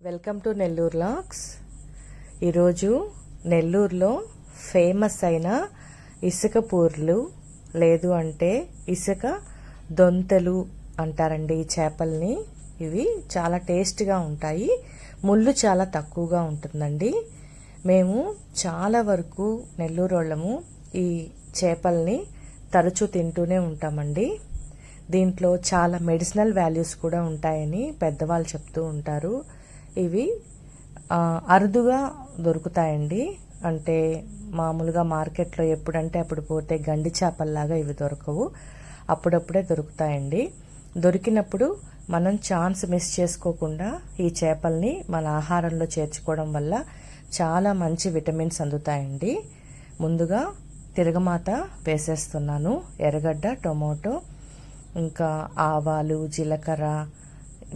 Welcome to Nellore lakhs. ఈరోజు నెల్లూరులో famous అయిన ఇసుక పూర్లు లేదు అంటే ఇసుక దొంతలు అంటారండి ఈ చేపల్ని. ఇవి చాలా టేస్ట్గా ఉంటాయి. ముళ్ళు చాలా తక్కువగా ఉంటుందండి. మేము చాలా వరకు నెల్లూరు వాళ్ళము ఈ చేపల్ని తరచూ తింటూనే ఉంటామండి. దీంట్లో చాలా మెడిసినల్ వాల్యూస్ కూడా ఉంటాయని పెద్దవాళ్ళు చెప్తూ ఉంటారు. ఇవి అరుదుగా దొరుకుతాయండి. అంటే మామూలుగా మార్కెట్లో ఎప్పుడంటే అప్పుడు పోతే గండి చేపల్లాగా ఇవి దొరకవు. అప్పుడప్పుడే దొరుకుతాయండి. దొరికినప్పుడు మనం ఛాన్స్ మిస్ చేసుకోకుండా ఈ చేపల్ని మన ఆహారంలో చేర్చుకోవడం వల్ల చాలా మంచి విటమిన్స్ అందుతాయండి. ముందుగా తిరగమాత వేసేస్తున్నాను. ఎర్రగడ్డ టొమాటో ఇంకా ఆవాలు జీలకర్ర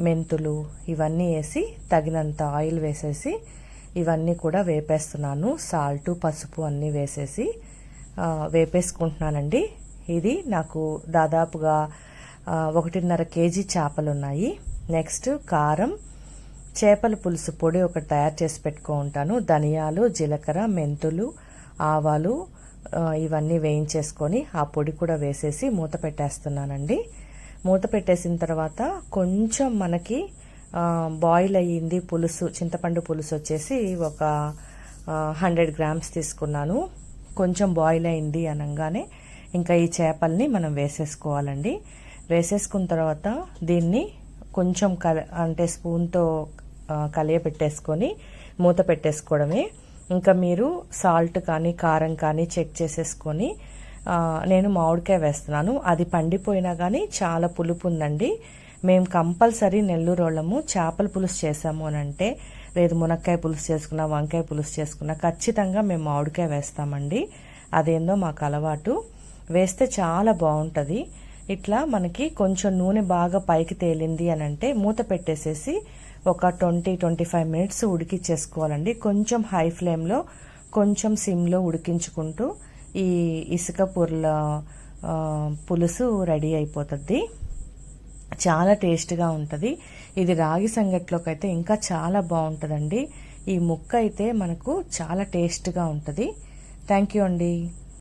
మెంతులు ఇవన్నీ వేసి తగినంత ఆయిల్ వేసేసి ఇవన్నీ కూడా వేపేస్తున్నాను. సాల్ట్ పసుపు అన్నీ వేసేసి వేపేసుకుంటున్నానండి. ఇది నాకు దాదాపుగా ఒకటిన్నర కేజీ చేపలు ఉన్నాయి. నెక్స్ట్ కారం చేపల పులుసు పొడి ఒకటి తయారు చేసి పెట్టుకో ఉంటాను ధనియాలు జీలకర్ర మెంతులు ఆవాలు ఇవన్నీ వేయించేసుకొని ఆ పొడి కూడా వేసేసి మూత పెట్టేస్తున్నానండి. మూత పెట్టేసిన తర్వాత కొంచెం మనకి బాయిల్ అయ్యింది పులుసు చింతపండు పులుసు వచ్చేసి ఒక హండ్రెడ్ గ్రామ్స్ తీసుకున్నాను. కొంచెం బాయిల్ అయింది అనగానే ఇంకా ఈ చేపల్ని మనం వేసేసుకోవాలండి. వేసేసుకున్న తర్వాత దీన్ని కొంచెం కల అంటే స్పూన్తో కలియబెట్టేసుకొని మూత పెట్టేసుకోవడమే. ఇంకా మీరు సాల్ట్ కానీ కారం కానీ చెక్ చేసేసుకొని నేను మామిడికాయ వేస్తున్నాను. అది పండిపోయినా కానీ చాలా పులుపు ఉందండి. మేము కంపల్సరీ నెల్లూరు వాళ్ళము చేపల పులుసు చేసాము అని అంటే లేదు మునక్కాయ పులుసు చేసుకున్నా వంకాయ పులుసు చేసుకున్నా ఖచ్చితంగా మేము మామిడికాయ వేస్తామండి. అదేందో మాకు అలవాటు. వేస్తే చాలా బాగుంటుంది. ఇట్లా మనకి కొంచెం నూనె బాగా పైకి తేలింది అని అంటే మూత పెట్టేసేసి ఒక ట్వంటీ ట్వంటీ ఫైవ్ మినిట్స్ ఉడికిచ్చేసుకోవాలండి. కొంచెం హై ఫ్లేమ్లో కొంచెం సిమ్లో ఉడికించుకుంటూ ఈ ఇసుక పుర్ల పులుసు రెడీ అయిపోతుంది. చాలా టేస్ట్గా ఉంటుంది. ఇది రాగి సంగట్లోకి అయితే ఇంకా చాలా బాగుంటుందండి. ఈ ముక్క అయితే మనకు చాలా టేస్ట్గా ఉంటుంది. థ్యాంక్ యూ అండి.